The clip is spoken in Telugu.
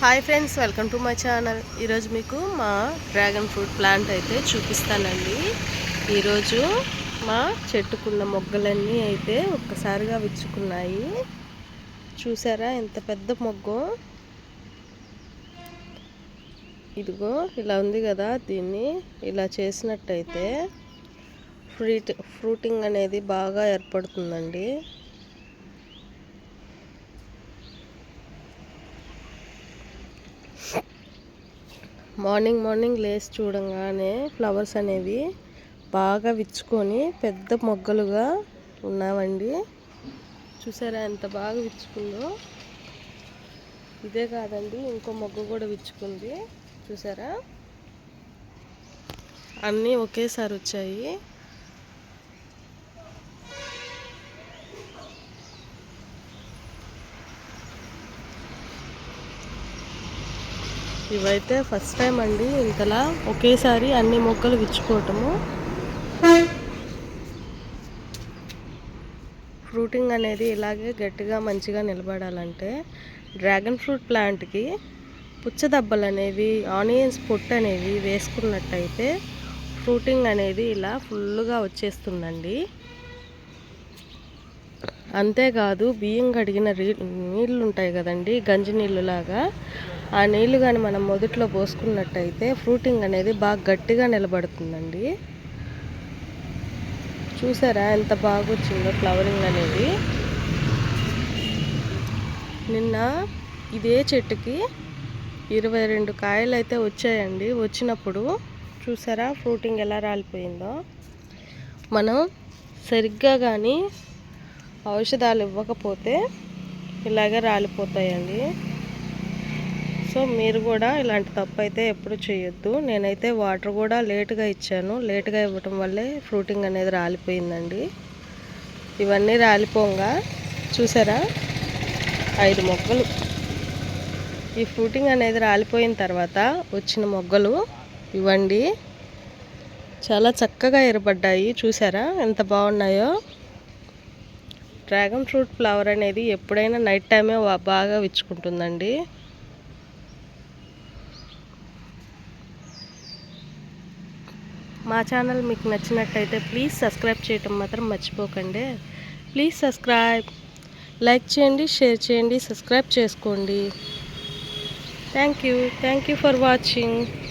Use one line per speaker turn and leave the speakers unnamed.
Hi friends welcome to my channel. ఈరోజు మీకు మా డ్రాగన్ ఫ్రూట్ ప్లాంట్ అయితే చూపిస్తానండి. ఈరోజు మా చెట్టుకున్న మొగ్గలన్నీ అయితే ఒక్కసారిగా విచ్చుకున్నాయి. చూసారా ఎంత పెద్ద మొగ్గు? ఇదిగో ఇలా ఉంది కదా దీన్ని. ఇలా చేసినట్టయితే ఫ్రూట్ ఫ్రూటింగ్ అనేది బాగా ఏర్పడుతుందండి. మార్నింగ్ మార్నింగ్ లేచి చూడంగానే ఫ్లవర్స్ అనేవి బాగా విచ్చుకొని పెద్ద మొగ్గలుగా ఉన్నామండి చూసారా ఎంత బాగా విచ్చుకుందో? ఇదే కాదండి ఇంకో మొగ్గ కూడా విచ్చుకుంది. చూసారా? అన్నీ ఒకేసారి వచ్చాయి. ఇవైతే ఫస్ట్ టైం అండి. ఇంతలా ఒకేసారి అన్ని మొక్కలు విచ్చుకోవటము. ఫ్రూటింగ్ అనేది ఇలాగే గట్టిగా మంచిగా నిలబడాలంటే డ్రాగన్ ఫ్రూట్ ప్లాంట్కి పుచ్చదబ్బలు అనేవి ఆనియన్స్ పొట్టు అనేవి వేసుకున్నట్టయితే ఫ్రూటింగ్ అనేది ఇలా ఫుల్గా వచ్చేస్తుందండి. అంతేకాదు బియ్యం కడిగిన నీళ్ళు ఉంటాయి కదండి గంజి నీళ్ళులాగా ఆ నీళ్ళు కానీ మనం మొదట్లో పోసుకున్నట్టయితే ఫ్రూటింగ్ అనేది బాగా గట్టిగా నిలబడుతుందండి. చూసారా ఎంత బాగా వచ్చిందో ఫ్లవరింగ్ అనేది. నిన్న ఇదే చెట్టుకి ఇరవై రెండు కాయలు అయితే వచ్చాయండి. వచ్చినప్పుడు చూసారా ఫ్రూటింగ్ ఎలా రాలిపోయిందో. మనం సరిగ్గా కానీ ఔషధాలు ఇవ్వకపోతే ఇలాగే రాలిపోతాయండి. సో మీరు కూడా ఇలాంటి తప్పు అయితే ఎప్పుడు చేయొద్దు. నేనైతే వాటర్ కూడా లేటుగా ఇచ్చాను. లేటుగా ఇవ్వటం వల్లే ఫ్రూటింగ్ అనేది రాలిపోయిందండి. ఇవన్నీ రాలిపోగా. చూసారా? ఐదు మొక్కలు ఈ ఫ్రూటింగ్ అనేది రాలిపోయిన తర్వాత వచ్చిన మొగ్గలు ఇవ్వండి. చాలా చక్కగా ఏర్పడ్డాయి చూసారా? ఎంత బాగున్నాయో. డ్రాగన్ ఫ్రూట్ ఫ్లవర్ అనేది ఎప్పుడైనా నైట్ టైమే బాగా విచ్చుకుంటుందండి. మా ఛానల్ మీకు నచ్చినట్టయితే ప్లీజ్ సబ్స్క్రైబ్ చేయటం మాత్రం మర్చిపోకండి. ప్లీజ్ సబ్స్క్రైబ్ లైక్ చేయండి షేర్ చేయండి సబ్స్క్రైబ్ చేసుకోండి. Thank you. Thank you for watching.